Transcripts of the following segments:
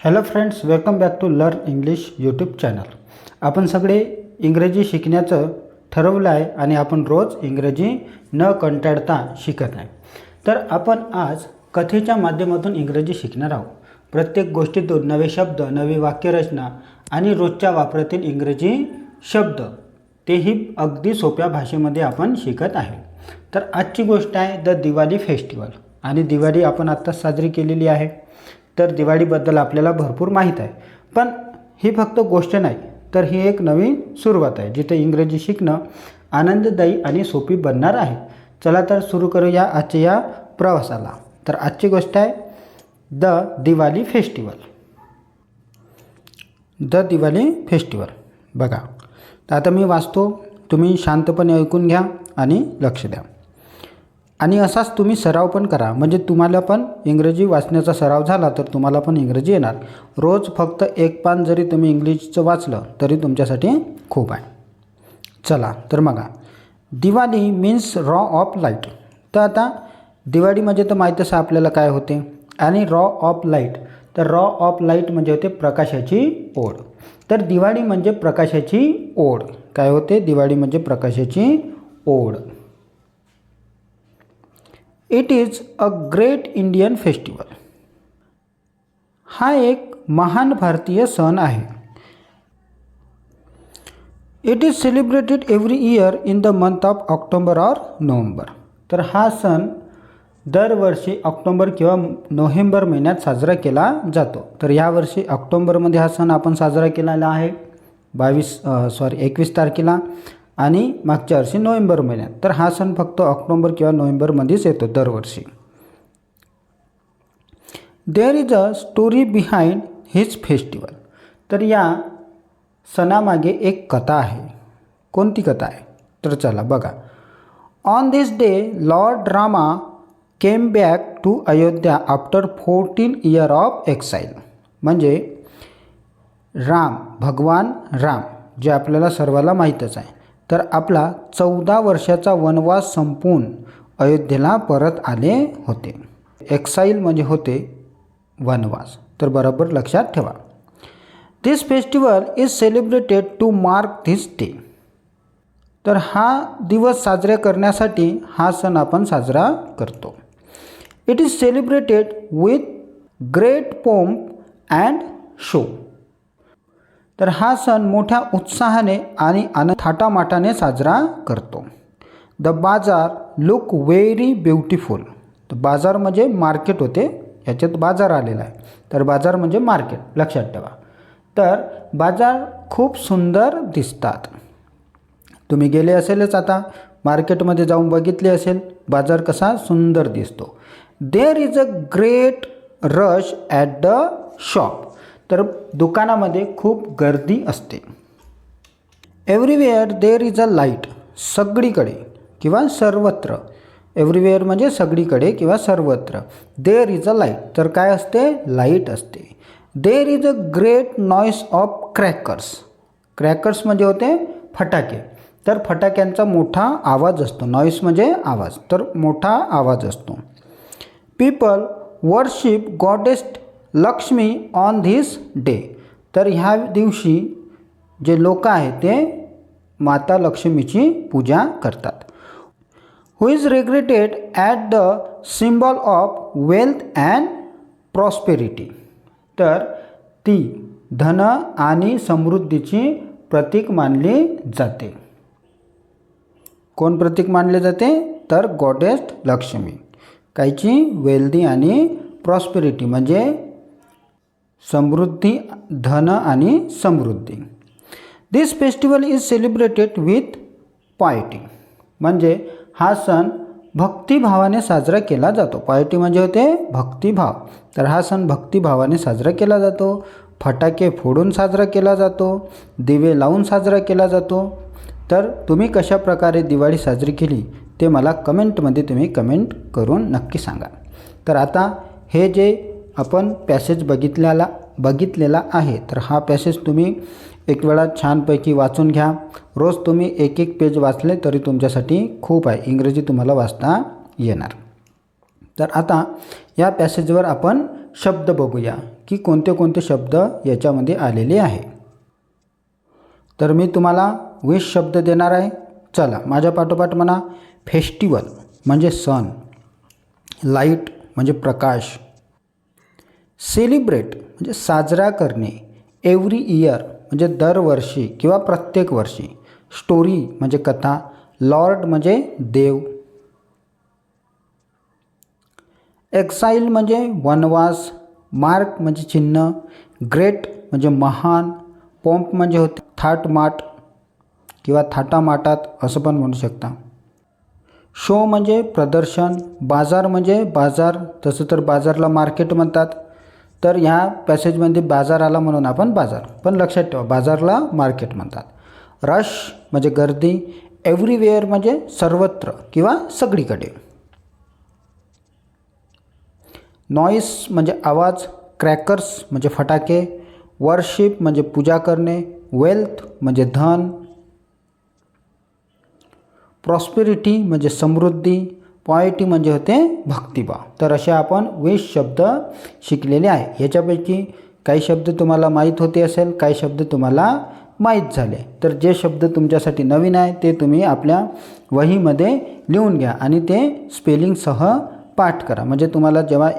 Hello friends welcome back to learn English YouTube channel आपण सगळे इंग्रजी शिकण्याचं ठरवलं आहे आणि आपण रोज इंग्रजी न कंटाळता शिकत आहे. तर आपण आज कथेच्या माध्यमातून इंग्रजी शिकणार आहोत. प्रत्येक गोष्टीतून नवे शब्द नवी वाक्यरचना आणि रोजच्या वापरातील इंग्रजी शब्द तेही अगदी सोप्या भाषेमध्ये आपण शिकत आहे. तर आजची गोष्ट आहे द दिवाळी फेस्टिवल आणि दिवाळी आपण आत्ताच साजरी केलेली आहे. तर दिवाळीबद्दल आपल्याला भरपूर माहीत आहे. पण ही फक्त गोष्ट नाही तर ही एक नवीन सुरुवात आहे जिथे इंग्रजी शिकणं आनंददायी आणि सोपी बनणार आहे. चला तर सुरू करूया आजच्या या प्रवासाला. तर आजची गोष्ट आहे the Diwali festival. The Diwali festival. बघा तर आता मी वाचतो तुम्ही शांतपणे ऐकून घ्या आणि लक्ष द्या. आणि असाच तुम्ही सराव पण करा. म्हणजे तुम्हाला पण इंग्रजी वाचण्याचा सराव झाला तर तुम्हाला पण इंग्रजी येणार. रोज फक्त एक पान जरी तुम्ही इंग्लिशचं वाचलं तरी तुमच्यासाठी खूप आहे. चला तर बघा. Diwali means row of light तर आता दिवाळी म्हणजे तर माहीत असं आपल्याला काय होते? आणि रॉ ऑफ लाइट तर रॉ ऑफ लाइट म्हणजे होते प्रकाशाची ओढ. तर दिवाळी म्हणजे प्रकाशाची ओढ. काय होते? दिवाळी म्हणजे प्रकाशाची ओढ. It is a great Indian festival हा एक महान भारतीय सण आहे. It is celebrated every year in the month of October or November तर हा सण दरवर्षी ऑक्टोंबर किंवा नोव्हेंबर महिन्यात साजरा केला जातो. तर यावर्षी ऑक्टोंबरमध्ये हा सण आपण साजरा केलेला आहे. बावीस सॉरी एकवीस तारखेला. आणि मागच्या वर्षी नोव्हेंबर महिन्यात. तर हा सण फक्त ऑक्टोंबर किंवा नोव्हेंबरमध्येच येतो दरवर्षी. There is a story behind his festival तर या सणामागे एक कथा आहे. कोणती कथा आहे? तर चला बघा. On this day Lord Rama came back to Ayodhya after fourteen year of exile म्हणजे राम भगवान राम जे आपल्याला सर्वाला माहीतच आहे. तर आपला चौदा वर्षाचा वनवास संपवून अयोध्येला परत आले होते. एक्साईल म्हणजे होते वनवास. तर बरोबर लक्षात ठेवा. This festival is celebrated to mark this day तर हा दिवस साजरे करण्यासाठी हा सण आपण साजरा करतो. It is celebrated with great pomp and show तर हा सण मोठ्या उत्साहाने आणि आन थाटामाटाने साजरा करतो. द बाजार लुक व्हेरी ब्युटिफुल तर बाजार म्हणजे मार्केट होते याच्यात बाजार आलेला आहे. तर बाजार म्हणजे मार्केट लक्षात ठेवा. तर बाजार खूप सुंदर दिसतात. तुम्ही गेले असेलच आता मार्केटमध्ये जाऊन बघितले असेल बाजार कसा सुंदर दिसतो. There is a great rush at the shop तर दुकानामध्ये खूप गर्दी असते. Everywhere there is a light सगळीकडे किंवा सर्वत्र. एव्हरीवेअर म्हणजे सगळीकडे किंवा सर्वत्र. देअर इज अ लाइट तर काय असते? लाइट असते. There is a great noise of crackers crackers म्हणजे होते फटाके. तर फटाक्यांचा मोठा आवाज असतो. नॉईस म्हणजे आवाज. तर मोठा आवाज असतो. People worship goddess Lakshmi on this day तर ह्या दिवशी जे लोक आहेत ते माता लक्ष्मीची पूजा करतात. Who is regarded at the symbol of wealth and prosperity तर ती धन आणि समृद्धीची प्रतीक मानली जाते. कोण प्रतीक मानले जाते? तर गॉडेस्ट लक्ष्मी. कायची वेल्दी आणि प्रॉस्पेरिटी म्हणजे समृद्धी धन आणि समृद्धी. This festival is celebrated with piety म्हणजे हा सण भक्तिभावाने साजरा केला जातो. पायटी म्हणजे होते भक्तिभाव. तर हा सण भक्तिभावाने साजरा केला जातो. फटाके फोडून साजरा केला जातो. दिवे लावून साजरा केला जातो. तर तुम्ही कशा प्रकारे दिवाळी साजरी केली ते मला कमेंटमध्ये तुम्ही कमेंट करून नक्की सांगा. तर आता हे जे आपण पॅसेज बघितल्याला बघितलेला आहे. तर हा पॅसेज तुम्ही एक वेळा छानपैकी वाचून घ्या. रोज तुम्ही एक एक पेज वाचले तरी तुमच्यासाठी खूप आहे. इंग्रजी तुम्हाला वाचता येणार. तर आता या पॅसेजवर आपण शब्द बघूया की कोणते कोणते शब्द याच्यामध्ये आलेले आहे. तर मी तुम्हाला वीस शब्द देणार आहे. चला माझ्या पाठोपाठ म्हणा. फेस्टिवल म्हणजे सण. लाइट म्हणजे प्रकाश. सेलिब्रेट म्हणजे साजरा करणे एव्हरी इयर म्हणजे दरवर्षी किंवा प्रत्येक वर्षी. स्टोरी म्हणजे कथा लॉर्ड म्हणजे देव. एक्साईल म्हणजे वनवास मार्क म्हणजे चिन्ह ग्रेट म्हणजे महान पॉम्प म्हणजे होते थाटमाट किंवा थाटामाटात असं पण म्हणू शकता. शो म्हणजे प्रदर्शन बाजार म्हणजे बाजार तसं तर बाजारला मार्केट म्हणतात. तर ह्या पॅसेजमध्ये बाजार आला म्हणून आपण बाजार. पण लक्षात ठेवा बाजारला मार्केट म्हणतात. रश म्हणजे गर्दी एव्हरीवेअर म्हणजे सर्वत्र किंवा सगळीकडे. नॉईस म्हणजे आवाज क्रॅकर्स म्हणजे फटाके वर्शिप म्हणजे पूजा करणे वेल्थ म्हणजे धन. प्रॉस्पेरिटी म्हणजे समृद्धी. पॉयटी म्हणजे होते भक्तिभाव तर असे आपण वीस शब्द शिकलेले आहे. याच्यापैकी काही शब्द तुम्हाला माहीत होते असेल काही शब्द तुम्हाला माहीत झाले. तर जे शब्द तुमच्यासाठी नवीन आहे ते तुम्ही आपल्या वहीमध्ये लिहून घ्या आणि ते स्पेलिंगसह पाठ करा. म्हणजे तुम्हाला जेव्हा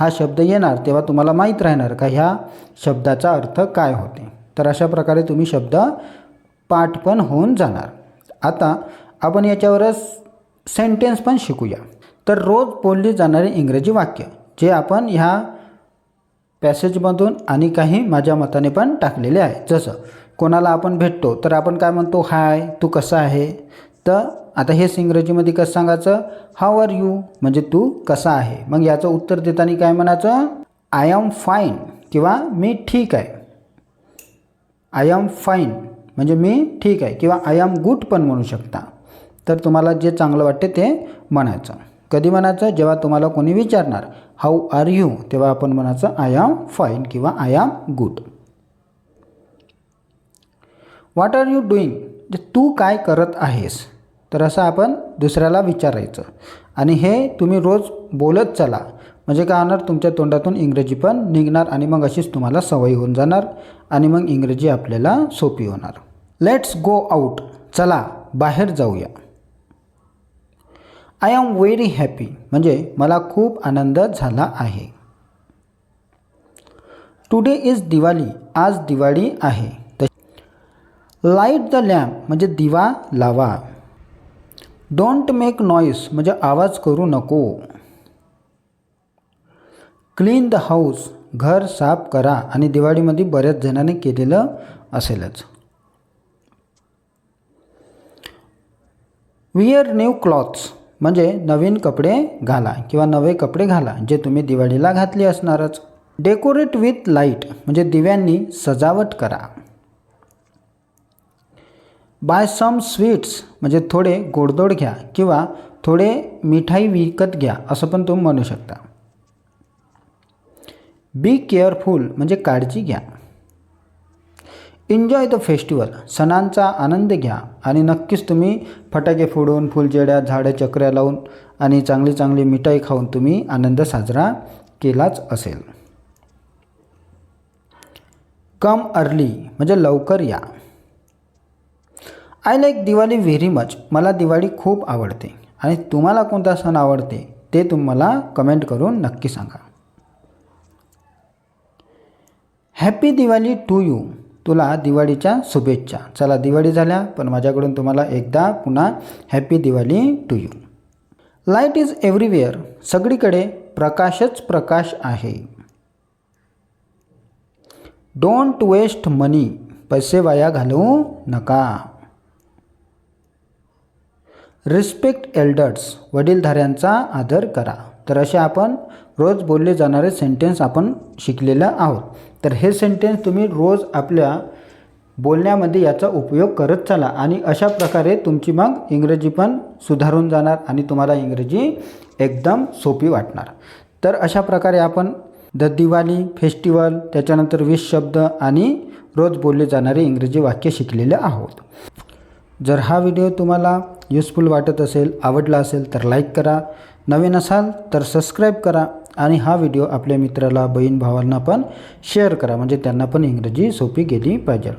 हा शब्द येणार तेव्हा तुम्हाला माहीत राहणार का ह्या शब्दाचा अर्थ काय होते. तर अशा प्रकारे तुम्ही शब्द पाठ पण होऊन जाणार. आता आपण याच्यावरच सेंटेन्स पण शिकूया. तर रोज बोलली जाणारी इंग्रजी वाक्य जे आपण ह्या पॅसेजमधून आणि काही माझ्या मताने पण टाकलेले आहे. जसं कोणाला आपण भेटतो तर आपण काय म्हणतो? हाय तू कसा आहे? तर आता हेच इंग्रजीमध्ये कसं सांगायचं? हाव आर यू म्हणजे तू कसा आहे? मग याचं उत्तर देताना काय म्हणायचं? आय एम फाईन किंवा मी ठीक आहे. आय एम फाईन म्हणजे मी ठीक आहे. किंवा आय एम गुड पण म्हणू शकता. तर तुम्हाला जे चांगलं वाटते ते म्हणायचं. कधी म्हणायचं? जेव्हा तुम्हाला कोणी विचारणार हाऊ आर यू तेव्हा आपण म्हणायचं आय ॲम फाईन किंवा I am good what are you doing तू काय करत आहेस तर असं आपण दुसऱ्याला विचारायचं. आणि हे तुम्ही रोज बोलत चला. म्हणजे काय होणार? तुमच्या तोंडातून इंग्रजी पण निघणार आणि मग अशीच तुम्हाला सवय होऊन जाणार आणि मग इंग्रजी आपल्याला सोपी होणार. लेट्स गो आऊट चला बाहेर जाऊया. I am very happy. म्हणजे मला खूप आनंद झाला आहे. Today is Diwali. आज दिवाळी आहे. Light the lamp. म्हणजे दिवा लावा. Don't make noise. म्हणजे आवाज करू नको. Clean the house. घर साफ करा. आणि दिवाळीमध्ये बऱ्याच जणांनी केलेलं असेलच. Wear new clothes. म्हणजे नवीन कपडे घाला किंवा नवे कपडे घाला जे तुम्ही दिवाळीला घातले असणारच. डेकोरेट विथ लाइट म्हणजे दिव्यांनी सजावट करा. बाय सम स्वीट्स म्हणजे थोडे गोडदोड घ्या किंवा थोडे मिठाई विकत घ्या असं पण तुम्ही म्हणू शकता. बी केअरफुल म्हणजे काळजी घ्या. एन्जॉय द फेस्टिवल सणांचा आनंद घ्या आणि नक्कीच तुम्ही फटाके फोडून फुलजेड्या झाडं चक्र्या लावून आणि चांगली चांगली मिठाई खाऊन तुम्ही आनंद साजरा केलाच असेल. कम अर्ली म्हणजे लवकर या. I like Diwali very much मला दिवाळी खूप आवडते आणि तुम्हाला कोणता सण आवडते ते तुम्हाला कमेंट करून नक्की सांगा. हॅपी दिवाळी टू यू तुला दिवाळीच्या शुभेच्छा. चला दिवाळी झाल्या पण माझ्याकडून तुम्हाला एकदा पुन्हा happy Diwali to you light is everywhere सगळीकडे प्रकाशच प्रकाश आहे. डोंट वेस्ट मनी पैसे वाया घालवू नका. रिस्पेक्ट एल्डर्स वडीलधाऱ्यांचा आदर करा. तर असे आपण रोज बोलले जाणारे सेंटेन्स आपण शिकलेलं आहोत. तर हे सेंटेन्स तुम्ही रोज आपल्या बोलण्यामध्ये याचा उपयोग करत चला आणि अशा प्रकारे तुमची मग इंग्रजी पण सुधारून जाणार आणि तुम्हाला इंग्रजी एकदम सोपी वाटणार. तर अशा प्रकारे आपण द दिवाळी फेस्टिवल त्याच्यानंतर वीस शब्द आणि रोज बोलले जाणारे इंग्रजी वाक्य शिकलेले आहोत. जर हा व्हिडिओ तुम्हाला युजफुल वाटत असेल आवडला असेल तर लाईक करा. नवीन असाल तर सबस्क्राईब करा आणि हा व्हिडिओ आपल्या मित्राला बहीण भावांना पण शेअर करा. म्हणजे त्यांना पण इंग्रजी सोपी गेली पाहिजे.